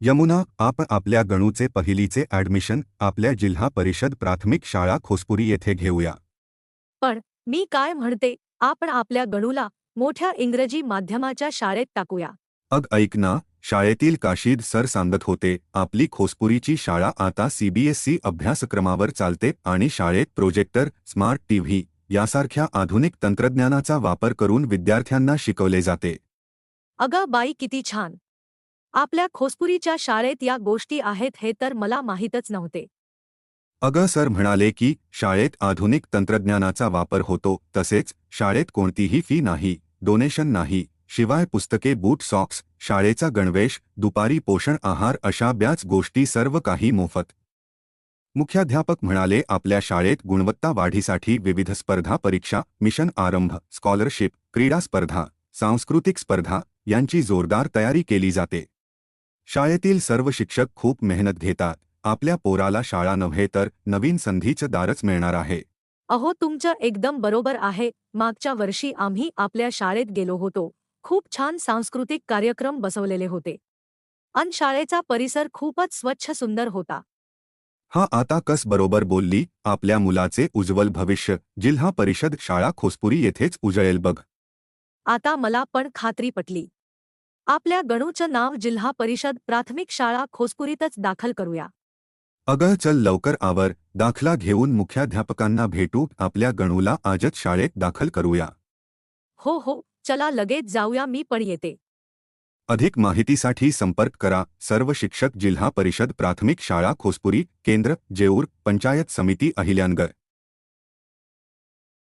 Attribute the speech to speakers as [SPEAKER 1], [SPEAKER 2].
[SPEAKER 1] यमुना आप आपल्या गणूचे पहिलीचे ॲडमिशन आपल्या जिल्हा परिषद प्राथमिक शाळा खोसपुरी येथे घेऊया.
[SPEAKER 2] पण मी काय म्हणते आपण आपल्या गणूला मोठ्या इंग्रजी माध्यमाच्या शाळेत टाकूया.
[SPEAKER 1] अग ऐक ना शाळेतील काशीद सर सांगत होते आपली खोसपुरीची शाळा आता सीबीएसई अभ्यासक्रमावर चालते आणि शाळेत प्रोजेक्टर स्मार्ट टीव्ही यासारख्या आधुनिक तंत्रज्ञानाचा वापर करून विद्यार्थ्यांना शिकवले जाते.
[SPEAKER 2] अगं बाई किती छान. आपल्या खोसपुरीच्या शाळेत या गोष्टी आहेत हे तर मला माहीतच नव्हते.
[SPEAKER 1] अगं सर म्हणाले की शाळेत आधुनिक तंत्रज्ञानाचा वापर होतो तसेच शाळेत कोणतीही फी नाही डोनेशन नाही शिवाय पुस्तके बूट सॉक्स शाळेचा गणवेश दुपारी पोषण आहार अशा ब्याच गोष्टी सर्व काही मोफत. मुख्याध्यापक म्हणाले आपल्या शाळेत गुणवत्ता वाढीसाठी विविध स्पर्धा परीक्षा मिशन आरंभ स्कॉलरशिप क्रीडा स्पर्धा सांस्कृतिक स्पर्धा यांची जोरदार तयारी केली जाते. शाळेतील सर्व शिक्षक खूप मेहनत घेतात. आपल्या पोराला शाळा नव्हे तर नवीन संधीचं दारच मिळणार आहे.
[SPEAKER 2] अहो तुमचं एकदम बरोबर आहे. मागच्या वर्षी आम्ही आपल्या शाळेत गेलो होतो. खूप छान सांस्कृतिक कार्यक्रम बसवलेले होते. अन शाळेचा परिसर खूपच स्वच्छ सुंदर होता.
[SPEAKER 1] हा आता कस बरोबर बोलली? आपल्या मुलाचे उज्ज्वल भविष्य. जिल्हा परिषद शाळा खोसपुरी येथेच उजळेल बघ.
[SPEAKER 2] आता मला पण खात्री पटली. आपल्या गणूचं नाव जिल्हा परिषद प्राथमिक शाळा खोसपुरीतच दाखल करूया.
[SPEAKER 1] अगं चल लवकर आवर दाखला घेऊन मुख्याध्यापकांना भेटू आपल्या गणूला आजच शाळेत दाखल करूया.
[SPEAKER 2] हो हो चला लगेच जाऊया मी पण येते.
[SPEAKER 1] अधिक माहितीसाठी संपर्क करा सर्व शिक्षक जिल्हा परिषद प्राथमिक शाळा खोसपुरी केंद्र जेऊर पंचायत समिती अहिल्यानगर.